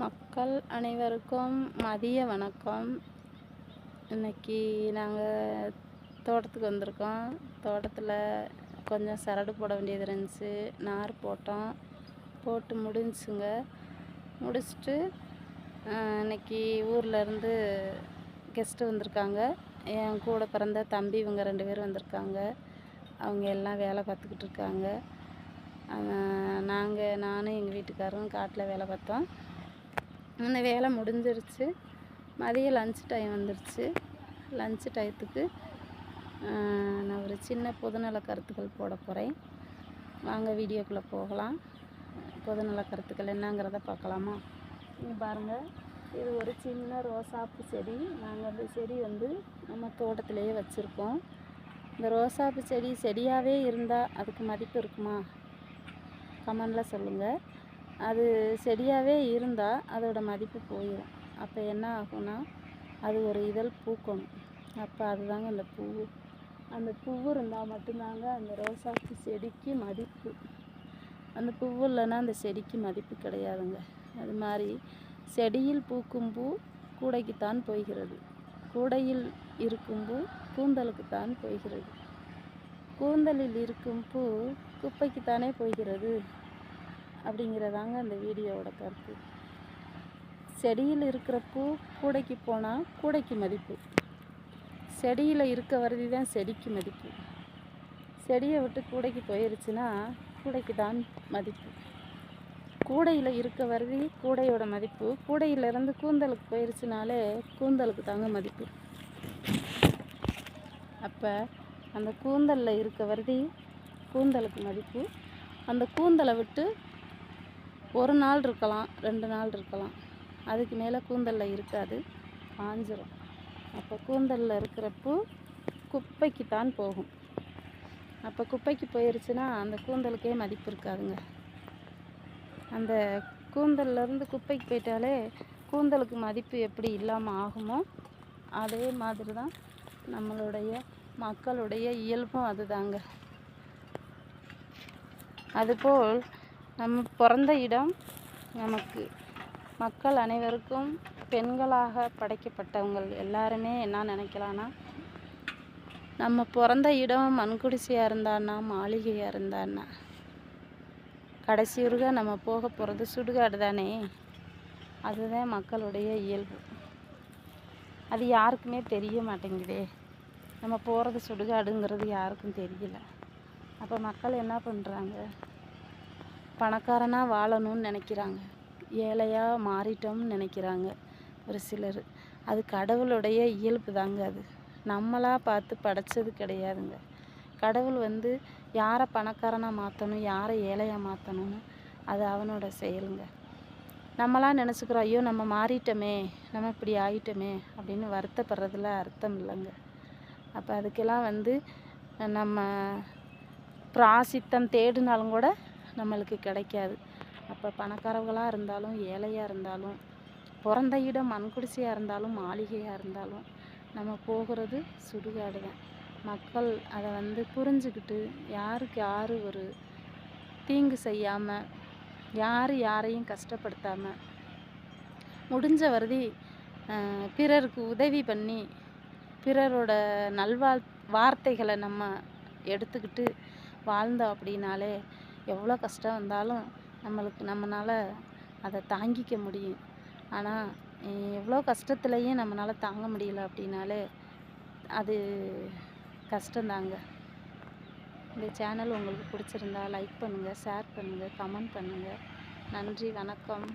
மக்கள் அனைவருக்கும் மதிய வணக்கம். இன்னைக்கு நாங்கள் தோட்டத்துக்கு வந்திருக்கோம். தோட்டத்தில் கொஞ்சம் சரடு போட வேண்டியது இருந்துச்சு. நார் போட்டோம். போட்டு முடிஞ்சுங்க. முடிச்சுட்டு இன்னைக்கு ஊர்ல இருந்து கெஸ்ட்டு வந்திருக்காங்க. என் கூட பிறந்த தம்பி இவங்க ரெண்டு பேரும் வந்திருக்காங்க. அவங்க எல்லாம் வேலை பார்த்துக்கிட்டு இருக்காங்க. நாங்கள் நானும் எங்கள் வீட்டுக்காரரும் காட்டில் வேலை பார்த்தோம். அந்த வேலை முடிஞ்சிருச்சு. மதியம் லஞ்ச் டைம் வந்துருச்சு. லஞ்ச் டயத்துக்கு நான் ஒரு சின்ன பொதுநல கருத்துக்கள் போட போகிறேன் வாங்க வீடியோக்குள்ளே போகலாம். பொதுநல கருத்துக்கள் என்னங்கிறத பார்க்கலாமா? இங்கே பாருங்கள் இது ஒரு சின்ன ரோசாப்பு செடி. நாங்கள் அந்த செடி வந்து நம்ம தோட்டத்திலேயே வச்சுருக்கோம். இந்த ரோசாப்பு செடி செடியாகவே இருந்தால் அதுக்கு மதிப்பு இருக்குமா? கமெண்டில் சொல்லுங்கள் அது செடியாகவே இருந்தால் அதோட மதிப்பு போயிடும் அப்போ என்ன ஆகும்னா அது ஒரு இதழ் பூக்கணும் அப்போ அதுதாங்க அந்த பூ. அந்த பூவு இருந்தால் மட்டும்தாங்க அந்த ரோசாக்கு செடிக்கு மதிப்பு. அந்த பூவு இல்லைன்னா அந்த செடிக்கு மதிப்பு கிடையாதுங்க. அது மாதிரி செடியில் பூக்கும் பூ கூடைக்குத்தான் போகிறது கூடையில் இருக்கும் பூ கூந்தலுக்குத்தான் போகிறது கூந்தலில் இருக்கும் பூ குப்பைக்குத்தானே போகிறது அப்படிங்கிறதாங்க அந்த வீடியோவோட கருத்து. செடியில் இருக்கிற பூ கூடைக்கு போனால் கூடைக்கு மதிப்பு. செடியில் இருக்க வரதி தான் செடிக்கு மதிப்பு. செடியை விட்டு கூடைக்கு போயிருச்சுன்னா கூடைக்கு தான் மதிப்பு. கூடையில் இருக்க வரதி கூடையோட மதிப்பு. கூடையிலேருந்து கூந்தலுக்கு போயிருச்சுனாலே கூந்தலுக்கு தாங்க மதிப்பு. அப்போ அந்த கூந்தலில் இருக்க வரதி கூந்தலுக்கு மதிப்பு. அந்த கூந்தலை விட்டு ஒரு நாள் இருக்கலாம் ரெண்டு நாள் இருக்கலாம். அதுக்கு மேலே கூந்தலில் இருக்காது காஞ்சிரும். அப்போ கூந்தலில் இருக்கிற பூ குப்பைக்கு தான் போகும். அப்போ குப்பைக்கு போயிருச்சுன்னா அந்த கூந்தலுக்கே மதிப்பு இருக்காதுங்க. அந்த கூந்தல்ல இருந்து குப்பைக்கு போயிட்டாலே கூந்தலுக்கு மதிப்பு எப்படி இல்லாமல் ஆகுமோ அதே மாதிரி தான் நம்மளுடைய மக்களுடைய இயல்பும் அதுதாங்க. அதுபோல் நம்ம பிறந்த இடம் நமக்கு. மக்கள் அனைவருக்கும் பெண்களாக படைக்கப்பட்டவங்கள் எல்லாருமே என்ன நினைக்கலான்னா நம்ம பிறந்த இடம் மண்குடிசையாக இருந்தான்னா மாளிகையாக இருந்தான்னா கடைசி உருக நம்ம போக போகிறது சுடுகாடு தானே? அதுதான் மக்களுடைய இயல்பு. அது யாருக்குமே தெரிய மாட்டேங்குதே. நம்ம போகிறது சுடுகாடுங்கிறது யாருக்கும் தெரியல. அப்போ மக்கள் என்ன பண்ணுறாங்க பணக்காரனாக வாழணும்னு நினைக்கிறாங்க. ஏழையாக மாறிட்டோம்னு நினைக்கிறாங்க ஒரு சிலர். அது கடவுளுடைய இயல்பு தாங்க அது. நம்மளாக பார்த்து படைச்சது கிடையாதுங்க. கடவுள் வந்து யாரை பணக்காரனாக மாற்றணும் யாரை ஏழையாக மாற்றணும்னு அது அவனோட செயலுங்க. நம்மளாம் நினச்சிக்கிறோம் ஐயோ நம்ம மாறிட்டோமே நம்ம இப்படி ஆயிட்டோமே அப்படின்னு வருத்தப்படுறதுல அர்த்தம் இல்லைங்க. அப்போ அதுக்கெல்லாம் வந்து நம்ம பிராசித்தம் தேடினாலும் கூட நம்மளுக்கு கிடைக்காது. அப்போ பணக்காரவங்களாக இருந்தாலும் ஏழையாக இருந்தாலும் பிறந்த இடம் மண்குடிசையாக இருந்தாலும் மாளிகையாக இருந்தாலும் நம்ம போகிறது சுடுகாடு தான் மக்கள் அதை வந்து புரிஞ்சுக்கிட்டு யாருக்கு யார் ஒரு தீங்கு செய்யாமல் யார் யாரையும் கஷ்டப்படுத்தாமல் முடிஞ்ச வருதி பிறருக்கு உதவி பண்ணி பிறரோட நல்வாழ் வார்த்தைகளை நம்ம எடுத்துக்கிட்டு வாழ்ந்தோம் அப்படின்னாலே எவ்வளோ கஷ்டம் வந்தாலும் நம்மளுக்கு நம்மளால் அதை தாங்கிக்க முடியும். ஆனால் எவ்வளோ கஷ்டத்துலையும் நம்மளால் தாங்க முடியல அப்படின்னாலே அது கஷ்டந்தாங்க. இந்த சேனல் உங்களுக்கு பிடிச்சிருந்தா லைக் பண்ணுங்கள் ஷேர் பண்ணுங்கள் கமெண்ட் பண்ணுங்கள் நன்றி வணக்கம்.